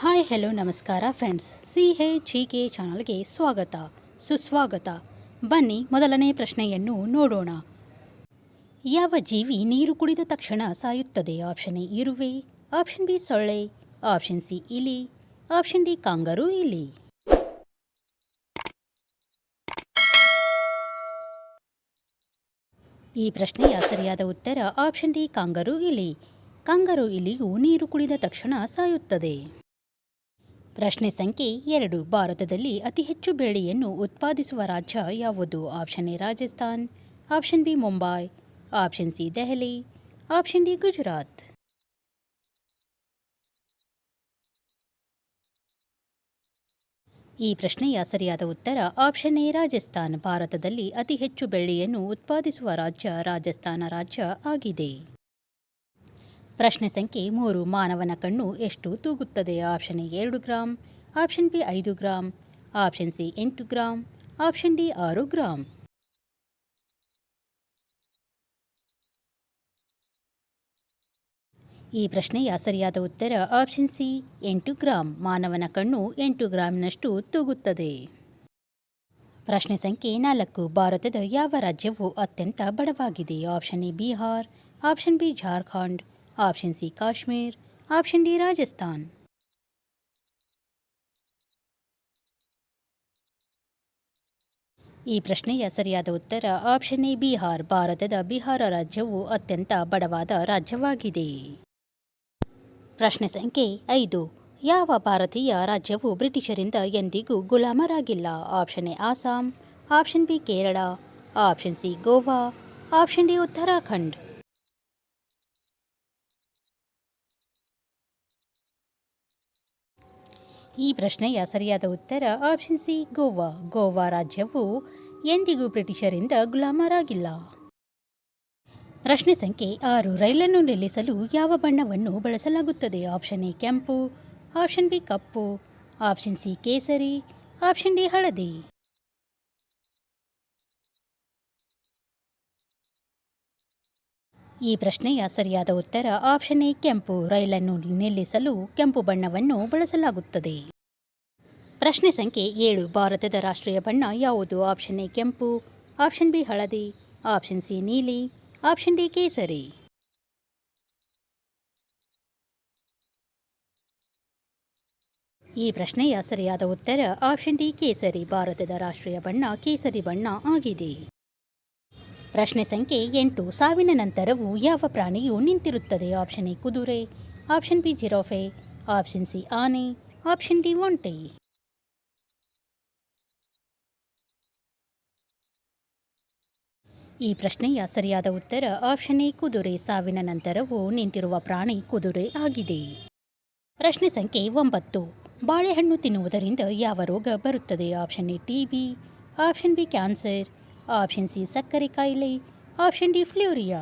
Hi, hello, ನಮಸ್ಕಾರ friends. C H G K ಚಾನಲ್ಗೆ ಸ್ವಾಗತ, ಸುಸ್ವಾಗತ. ಬನ್ನಿ ಮೊದಲನೇ ಪ್ರಶ್ನೆಯನ್ನು ನೋಡೋಣ. ಯಾವ ಜೀವಿ ನೀರು ಕುಡಿದ ತಕ್ಷಣ ಸಾಯುತ್ತದೆ? ಆಪ್ಷನ್ ಎ, ಇರುವೆ. ಆಪ್ಷನ್ ಬಿ, ಸೊಳ್ಳೆ. ಆಪ್ಷನ್ ಸಿ, ಇಲಿ. ಆಪ್ಷನ್ ಡಿ, ಕಾಂಗರು, ಇಲಿ. ಈ ಪ್ರಶ್ನೆಯ ಸರಿಯಾದ ಉತ್ತರ ಆಪ್ಷನ್ ಡಿ, ಕಾಂಗರು, ಇಲಿ. ಕಾಂಗರು, ಇಲಿಯು ನೀರು ಕುಡಿದ ತಕ್ಷಣ ಸಾಯುತ್ತದೆ. ಪ್ರಶ್ನೆ ಸಂಖ್ಯೆ ಎರಡು. ಭಾರತದಲ್ಲಿ ಅತಿ ಹೆಚ್ಚು ಬೆಳೆಯನ್ನು ಉತ್ಪಾದಿಸುವ ರಾಜ್ಯ ಯಾವುದು? Option A, Rajasthan. Option B, Mumbai. Option C, Delhi. Option D, Gujarat. ಈ ಪ್ರಶ್ನೆಯ ಸರಿಯಾದ ಉತ್ತರ ಆಪ್ಷನ್ ಎ, ರಾಜಸ್ಥಾನ್. ಭಾರತದಲ್ಲಿ ಅತಿ ಹೆಚ್ಚು ಬೆಳ್ಳಿಯನ್ನು ಉತ್ಪಾದಿಸುವ ರಾಜ್ಯ ರಾಜಸ್ಥಾನ ರಾಜ್ಯ ಆಗಿದೆ. ಪ್ರಶ್ನೆ ಸಂಖ್ಯೆ ಮೂರು, ಮಾನವನ ಕಣ್ಣು ಎಷ್ಟು ತೂಗುತ್ತದೆ? ಆಪ್ಷನ್ ಎ ಎರಡು ಗ್ರಾಂ, ಆಪ್ಷನ್ ಬಿ ಐದು ಗ್ರಾಂ, ಆಪ್ಷನ್ ಸಿ ಎಂಟು ಗ್ರಾಂ, ಆಪ್ಷನ್ ಡಿ ಆರು ಗ್ರಾಂ. ಈ ಪ್ರಶ್ನೆಯ ಸರಿಯಾದ ಉತ್ತರ ಆಪ್ಷನ್ ಸಿ ಎಂಟು ಗ್ರಾಂ, ಮಾನವನ ಕಣ್ಣು ಎಂಟು ಗ್ರಾಮ್ನಷ್ಟು ತೂಗುತ್ತದೆ. ಪ್ರಶ್ನೆ ಸಂಖ್ಯೆ ನಾಲ್ಕು, ಭಾರತದ ಯಾವ ರಾಜ್ಯವು ಅತ್ಯಂತ ಬಡವಾಗಿದೆ? Option A Bihar, option B Jharkhand option C Kashmir option D Rajasthan ಈ ಪ್ರಶ್ನೆಯ ಸರಿಯಾದ ಉತ್ತರ ಆಪ್ಷನ್ ಎ, ಬಿಹಾರ್. ಭಾರತದ ಬಿಹಾರ ರಾಜ್ಯವು ಅತ್ಯಂತ ಬಡವಾದ ರಾಜ್ಯವಾಗಿದೆ. ಪ್ರಶ್ನೆ ಸಂಖ್ಯೆ ಐದು. ಯಾವ ಭಾರತೀಯ ರಾಜ್ಯವು ಬ್ರಿಟಿಷರಿಂದ ಎಂದಿಗೂ ಗುಲಾಮರಾಗಿಲ್ಲ? Option A, Assam. Option B, Kerala. Option C, Goa. Option D, Uttarakhand. ಈ ಪ್ರಶ್ನೆಯ ಸರಿಯಾದ ಉತ್ತರ ಆಪ್ಷನ್ ಸಿ ಗೋವಾ. ಗೋವಾ ರಾಜ್ಯವು ಎಂದಿಗೂ ಬ್ರಿಟಿಷರಿಂದ ಗುಲಾಮರಾಗಿಲ್ಲ. ಪ್ರಶ್ನೆ ಸಂಖ್ಯೆ ಆರು, ರೈಲನ್ನು ನಿಲ್ಲಿಸಲು ಯಾವ ಬಣ್ಣವನ್ನು ಬಳಸಲಾಗುತ್ತದೆ? ಆಪ್ಷನ್ ಎ ಕೆಂಪು ಆಪ್ಷನ್ ಬಿ ಕಪ್ಪು ಆಪ್ಷನ್ ಸಿ ಕೇಸರಿ ಆಪ್ಷನ್ ಡಿ ಹಳದಿ. ಈ ಪ್ರಶ್ನೆಯ ಸರಿಯಾದ ಉತ್ತರ ಆಪ್ಷನ್ ಎ, ಕೆಂಪು. ರೈಲನ್ನು ನಿಲ್ಲಿಸಲು ಕೆಂಪು ಬಣ್ಣವನ್ನು ಬಳಸಲಾಗುತ್ತದೆ. ಪ್ರಶ್ನೆ ಸಂಖ್ಯೆ ಏಳು. ಭಾರತದ ರಾಷ್ಟ್ರೀಯ ಬಣ್ಣ ಯಾವುದು? ಆಪ್ಷನ್ ಎ, ಕೆಂಪು. ಆಪ್ಷನ್ ಬಿ, ಹಳದಿ. ಆಪ್ಷನ್ ಸಿ, ನೀಲಿ. ಆಪ್ಷನ್ ಡಿ, ಕೇಸರಿ. ಈ ಪ್ರಶ್ನೆಯ ಸರಿಯಾದ ಉತ್ತರ ಆಪ್ಷನ್ ಡಿ, ಕೇಸರಿ. ಭಾರತದ ರಾಷ್ಟ್ರೀಯ ಬಣ್ಣ ಕೇಸರಿ ಬಣ್ಣ ಆಗಿದೆ. ಪ್ರಶ್ನೆ ಸಂಖ್ಯೆ ಎಂಟು. ಸಾವಿನ ನಂತರವೂ ಯಾವ ಪ್ರಾಣಿಯು ನಿಂತಿರುತ್ತದೆ? ಆಪ್ಷನ್ ಎ, ಕುದುರೆ. Option B, giraffe. Option C, ಆನೆ. ಆಪ್ಷನ್ ಡಿ, ಒಂಟೆ. ಈ ಪ್ರಶ್ನೆಯ ಸರಿಯಾದ ಉತ್ತರ ಆಪ್ಷನ್ ಎ, ಕುದುರೆ. ಸಾವಿನ ನಂತರವೂ ನಿಂತಿರುವ ಪ್ರಾಣಿ ಕುದುರೆ ಆಗಿದೆ. ಪ್ರಶ್ನೆ ಸಂಖ್ಯೆ ಒಂಬತ್ತು. ಬಾಳೆಹಣ್ಣು ತಿನ್ನುವುದರಿಂದ ಯಾವ ರೋಗ ಬರುತ್ತದೆ? Option A, T B. Option B, cancer. Option C ಸಕ್ಕರೆ ಕಾಯಿಲೆ, ಆಪ್ಷನ್ ಡಿ ಫ್ಲೂರಿಯಾ.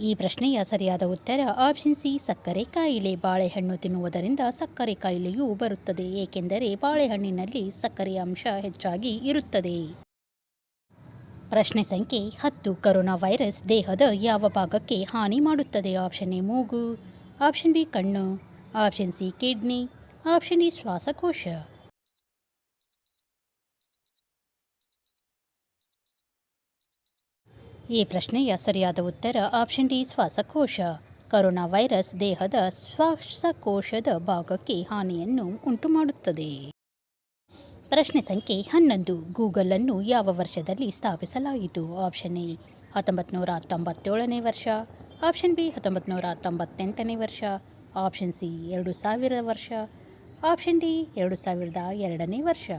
ಈ ಪ್ರಶ್ನೆಯ ಸರಿಯಾದ ಉತ್ತರ ಆಪ್ಷನ್ ಸಿ ಸಕ್ಕರೆ ಕಾಯಿಲೆ. ಬಾಳೆಹಣ್ಣು ತಿನ್ನುವುದರಿಂದ ಸಕ್ಕರೆ ಕಾಯಿಲೆಯು ಬರುತ್ತದೆ, ಏಕೆಂದರೆ ಬಾಳೆಹಣ್ಣಿನಲ್ಲಿ ಸಕ್ಕರೆಯ ಅಂಶ ಹೆಚ್ಚಾಗಿ ಇರುತ್ತದೆ. ಪ್ರಶ್ನೆ ಸಂಖ್ಯೆ ಹತ್ತು, ಕರೋನಾ ವೈರಸ್ ದೇಹದ ಯಾವ ಭಾಗಕ್ಕೆ ಹಾನಿ ಮಾಡುತ್ತದೆ? ಆಪ್ಷನ್ ಎ ಮೂಗು, ಆಪ್ಷನ್ ಬಿ ಕಣ್ಣು, option C kidney option E ಶ್ವಾಸಕೋಶ ಈ ಪ್ರಶ್ನೆಯ ಸರಿಯಾದ ಉತ್ತರ ಆಪ್ಷನ್ ಡಿ ಶ್ವಾಸಕೋಶ ಕರೋನಾ ವೈರಸ್ ದೇಹದ ಶ್ವಾಸಕೋಶದ ಭಾಗಕ್ಕೆ ಹಾನಿಯನ್ನು ಉಂಟುಮಾಡುತ್ತದೆ. ಪ್ರಶ್ನೆ ಸಂಖ್ಯೆ ಹನ್ನೊಂದು. ಗೂಗಲ್ ಅನ್ನು ಯಾವ ವರ್ಷದಲ್ಲಿ ಸ್ಥಾಪಿಸಲಾಯಿತು? ಆಪ್ಷನ್ ಎ ಹತ್ತೊಂಬತ್ತು ನೂರ ತೊಂಬತ್ತೇಳನೇ ವರ್ಷ. ಆಪ್ಷನ್ ಬಿ ಹತ್ತೊಂಬತ್ತು ನೂರ ತೊಂಬತ್ತೆಂಟನೇ ವರ್ಷ. ಆಪ್ಷನ್ ಸಿ ಎರಡು ಸಾವಿರ ವರ್ಷ. ಆಪ್ಷನ್ ಡಿ, ಎರಡು ಸಾವಿರದ ಎರಡನೇ ವರ್ಷ.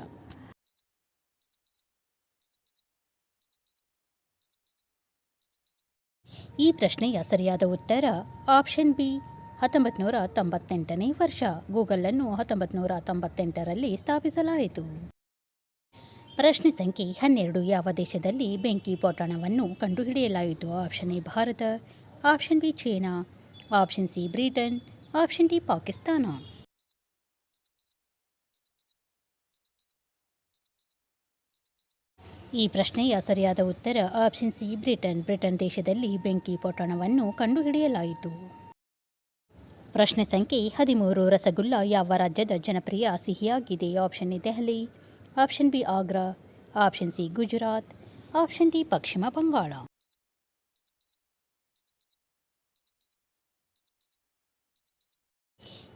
ಈ ಪ್ರಶ್ನೆಯ ಸರಿಯಾದ ಉತ್ತರ ಆಪ್ಷನ್ ಬಿ ಹತ್ತೊಂಬತ್ತು ನೂರ ತೊಂಬತ್ತೆಂಟನೇ ವರ್ಷ. ಗೂಗಲನ್ನು ಹತ್ತೊಂಬತ್ತು ನೂರ ತೊಂಬತ್ತೆಂಟರಲ್ಲಿ ಸ್ಥಾಪಿಸಲಾಯಿತು. ಪ್ರಶ್ನೆ ಸಂಖ್ಯೆ ಹನ್ನೆರಡು ಯಾವ ದೇಶದಲ್ಲಿ ಬೆಂಕಿ ಪೊಟ್ಟಣವನ್ನು ಕಂಡುಹಿಡಿಯಲಾಯಿತು? Option A, Bharat. Option B, China. Option C, Britain. Option D, Pakistan. ಈ ಪ್ರಶ್ನೆಯ ಸರಿಯಾದ ಉತ್ತರ ಆಪ್ಷನ್ ಸಿ, ಬ್ರಿಟನ್. ಬ್ರಿಟನ್ ದೇಶದಲ್ಲಿ ಬೆಂಕಿ ಪೊಟ್ಟಣವನ್ನು ಕಂಡುಹಿಡಿಯಲಾಯಿತು. ಪ್ರಶ್ನೆ ಸಂಖ್ಯೆ ಹದಿಮೂರು, ರಸಗುಲ್ಲ ಯಾವ ರಾಜ್ಯದ ಜನಪ್ರಿಯ ಸಿಹಿಯಾಗಿದೆ? Option A, Delhi. Option B, Agra. Option C, Gujarat. Option D, Paschim Bangal.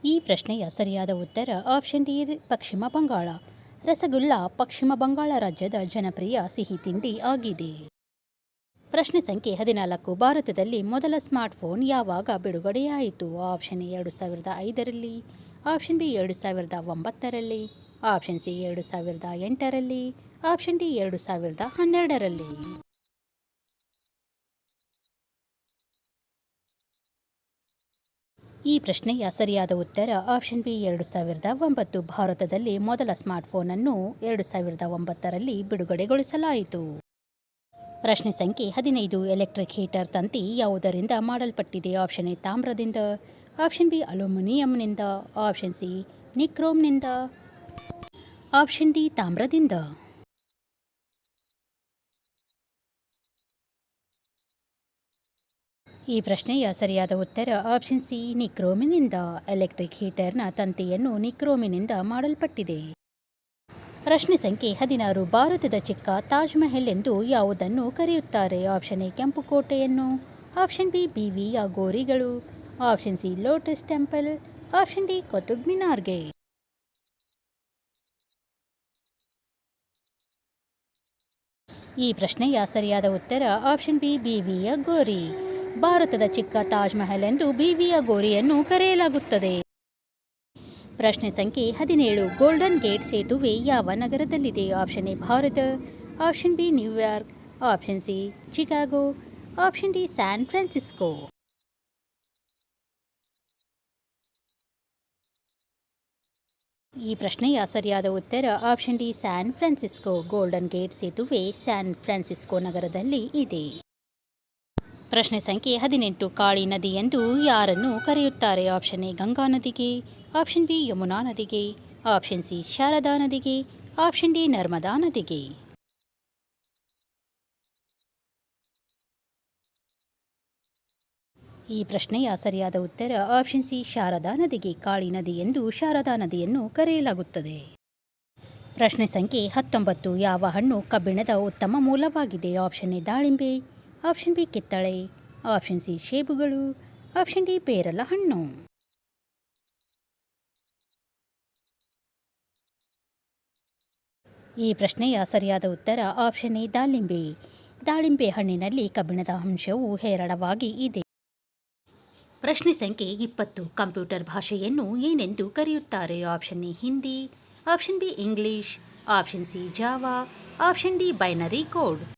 ಈ ಪ್ರಶ್ನೆಯ ಸರಿಯಾದ ಉತ್ತರ ಆಪ್ಷನ್ ಡಿ, ಪಶ್ಚಿಮ ಬಂಗಾಳ. ರಸಗುಲ್ಲ ಪಶ್ಚಿಮ ಬಂಗಾಳ ರಾಜ್ಯದ ಜನಪ್ರಿಯ ಸಿಹಿ ತಿಂಡಿ ಆಗಿದೆ. ಪ್ರಶ್ನೆ ಸಂಖ್ಯೆ ಹದಿನಾಲ್ಕು, ಭಾರತದಲ್ಲಿ ಮೊದಲ ಸ್ಮಾರ್ಟ್ಫೋನ್ ಯಾವಾಗ ಬಿಡುಗಡೆಯಾಯಿತು? ಆಪ್ಷನ್ ಎರಡು ಸಾವಿರದ ಐದರಲ್ಲಿ, ಆಪ್ಷನ್ ಬಿ, ಎರಡು ಸಾವಿರದ ಒಂಬತ್ತರಲ್ಲಿ, ಆಪ್ಷನ್ ಸಿ, ಎರಡು ಸಾವಿರದ ಎಂಟರಲ್ಲಿ, ಆಪ್ಷನ್ ಡಿ, ಎರಡು ಸಾವಿರದ ಹನ್ನೆರಡರಲ್ಲಿ. ಈ ಪ್ರಶ್ನೆಯ ಸರಿಯಾದ ಉತ್ತರ ಆಪ್ಷನ್ ಬಿ ಎರಡು ಸಾವಿರದ ಒಂಬತ್ತು. ಭಾರತದಲ್ಲಿ ಮೊದಲ ಸ್ಮಾರ್ಟ್ಫೋನನ್ನು ಎರಡು ಸಾವಿರದ ಒಂಬತ್ತರಲ್ಲಿ ಬಿಡುಗಡೆಗೊಳಿಸಲಾಯಿತು. ಪ್ರಶ್ನೆ ಸಂಖ್ಯೆ ಹದಿನೈದು. ಎಲೆಕ್ಟ್ರಿಕ್ ಹೀಟರ್ ತಂತಿ ಯಾವುದರಿಂದ ಮಾಡಲ್ಪಟ್ಟಿದೆ? ಆಪ್ಷನ್ ಎ ತಾಮ್ರದಿಂದ, ಆಪ್ಷನ್ ಬಿ ಅಲ್ಯೂಮಿನಿಯಂನಿಂದ, ಆಪ್ಷನ್ ಸಿ ನಿಕ್ರೋಮ್ನಿಂದ. ಆಪ್ಷನ್ ಡಿ ತಾಮ್ರದಿಂದ. ಈ ಪ್ರಶ್ನೆಯ ಸರಿಯಾದ ಉತ್ತರ ಆಪ್ಷನ್ ಸಿ ನಿಕ್ರೋಮಿನಿಂದ ಎಲೆಕ್ಟ್ರಿಕ್ ಹೀಟರ್ನ ತಂತಿಯನ್ನು ನಿಕ್ರೋಮಿನಿಂದ ಮಾಡಲ್ಪಟ್ಟಿದೆ. ಪ್ರಶ್ನೆ ಸಂಖ್ಯೆ ಹದಿನಾರು, ಭಾರತದ ಚಿಕ್ಕ ತಾಜ್ ಮಹಲ್ ಎಂದು ಯಾವುದನ್ನು ಕರೆಯುತ್ತಾರೆ? ಆಪ್ಷನ್ ಎ ಕೆಂಪು ಕೋಟೆಯನ್ನು ಆಪ್ಷನ್ ಬಿ ಬಿವಿಯ ಗೋರಿಗಳು. Option C lotus temple option D Qutub ಮಿನಾರ್ಗೆ ಈ ಪ್ರಶ್ನೆಯ ಸರಿಯಾದ ಉತ್ತರ ಆಪ್ಷನ್ ಬಿ ಬಿವಿಯ ಗೋರಿ. ಭಾರತದ ಚಿಕ್ಕ ತಾಜ್ ಮಹಲ್ ಎಂದು ಬಿವಿಯ ಗೋರಿಯನ್ನು ಕರೆಯಲಾಗುತ್ತದೆ. ಪ್ರಶ್ನೆ ಸಂಖ್ಯೆ ಹದಿನೇಳು, ಗೋಲ್ಡನ್ ಗೇಟ್ ಸೇತುವೆ ಯಾವ ನಗರದಲ್ಲಿದೆ? Option A, Bharat. Option B, New York. Option C, Chicago. Option D, San Francisco. ಈ ಪ್ರಶ್ನೆಯ ಸರಿಯಾದ ಉತ್ತರ option D, San Francisco. Golden gate ಸೇತುವೆ ಸ್ಯಾನ್ ಫ್ರಾನ್ಸಿಸ್ಕೋ ನಗರದಲ್ಲಿ ಇದೆ. ಪ್ರಶ್ನೆ ಸಂಖ್ಯೆ ಹದಿನೆಂಟು, ಕಾಳಿ ನದಿ ಎಂದು ಯಾರನ್ನು ಕರೆಯುತ್ತಾರೆ? ಆಪ್ಷನ್ ಎ, ಗಂಗಾ ನದಿಗೆ. ಆಪ್ಷನ್ ಬಿ, ಯಮುನಾ ನದಿಗೆ. ಆಪ್ಷನ್ ಸಿ, ಶಾರದಾ ನದಿಗೆ. ಆಪ್ಷನ್ ಡಿ, ನರ್ಮದಾ ನದಿಗೆ. ಈ ಪ್ರಶ್ನೆಯ ಸರಿಯಾದ ಉತ್ತರ ಆಪ್ಷನ್ ಸಿ, ಶಾರದಾ ನದಿಗೆ. ಕಾಳಿ ನದಿ ಎಂದು ಶಾರದಾ ನದಿಯನ್ನು ಕರೆಯಲಾಗುತ್ತದೆ. ಪ್ರಶ್ನೆ ಸಂಖ್ಯೆ ಹತ್ತೊಂಬತ್ತು, ಯಾವ ಹಣ್ಣು ಕಬ್ಬಿಣದ ಉತ್ತಮ ಮೂಲವಾಗಿದೆ? ಆಪ್ಷನ್ ಎ, ದಾಳಿಂಬೆ. ಆಪ್ಷನ್ ಬಿ ಕಿತ್ತಳೆ, ಆಪ್ಷನ್ ಸಿ ಶೇಬುಗಳು, ಆಪ್ಷನ್ ಡಿ ಪೇರಲ ಹಣ್ಣು. ಈ ಪ್ರಶ್ನೆಯ ಸರಿಯಾದ ಉತ್ತರ ಆಪ್ಷನ್ ಎ, ದಾಳಿಂಬೆ. ದಾಳಿಂಬೆ ಹಣ್ಣಿನಲ್ಲಿ ಕಬ್ಬಿಣದ ಅಂಶವು ಹೇರಳವಾಗಿ ಇದೆ. ಪ್ರಶ್ನೆ ಸಂಖ್ಯೆ ಇಪ್ಪತ್ತು, ಕಂಪ್ಯೂಟರ್ ಭಾಷೆಯನ್ನು ಏನೆಂದು ಕರೆಯುತ್ತಾರೆ? Option A, Hindi, option B, English, option C, Java, option D, binary code.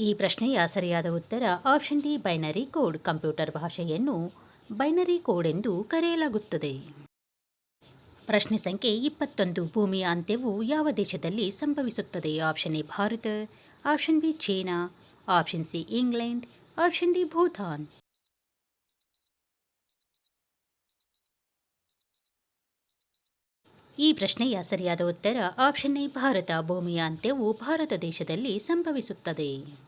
ಈ ಪ್ರಶ್ನೆಯ ಸರಿಯಾದ ಉತ್ತರ option D binary code computer ಭಾಷೆಯನ್ನು ಬೈನರಿ ಕೋಡ್ ಎಂದು ಕರೆಯಲಾಗುತ್ತದೆ. ಪ್ರಶ್ನೆ ಸಂಖ್ಯೆ ಇಪ್ಪತ್ತೊಂದು, ಭೂಮಿಯ ಅಂತ್ಯವು ಯಾವ ದೇಶದಲ್ಲಿ ಸಂಭವಿಸುತ್ತದೆ? Option A Bharat option B China option C England option D Bhutan. ಈ ಪ್ರಶ್ನೆಯ ಸರಿಯಾದ ಉತ್ತರ ಆಪ್ಷನ್ ಎ ಭಾರತ, ಭೂಮಿಯ ಅಂತ್ಯವು ಭಾರತ ದೇಶದಲ್ಲಿ ಸಂಭವಿಸುತ್ತದೆ.